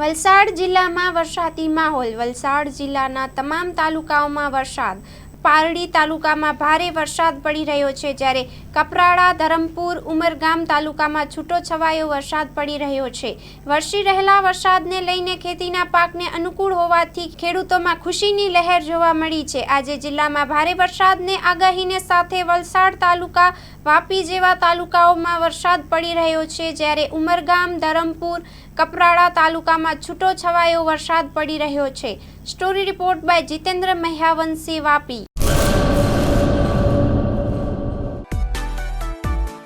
વલસાડ જિલ્લામાં વરસાદી માહોલ. વલસાડ જિલ્લાના તમામ તાલુકાઓમાં વરસાદ. પારડી તાલુકામાં ભારે વરસાદ પડી રહ્યો છે જ્યારે કપરાડા, ધરમપુર, ઉમરગામ તાલુકામાં છૂટો છવાયો વરસાદ પડી રહ્યો છે. વરસી રહેલા વરસાદને લઈને ખેતીના પાકને અનુકૂળ હોવાથી ખેડૂતોમાં ખુશીની લહેર જોવા મળી છે. આજે જિલ્લામાં ભારે વરસાદને આગાહીને સાથે વલસાડ તાલુકા, વાપી જેવા તાલુકાઓમાં વરસાદ પડી રહ્યો છે જ્યારે ઉમરગામ, ધરમપુર, કપરાડા તાલુકામાં છૂટો છવાયો વરસાદ પડી રહ્યો છે. Story report by Jitendra Mahyavanshi, Vapi.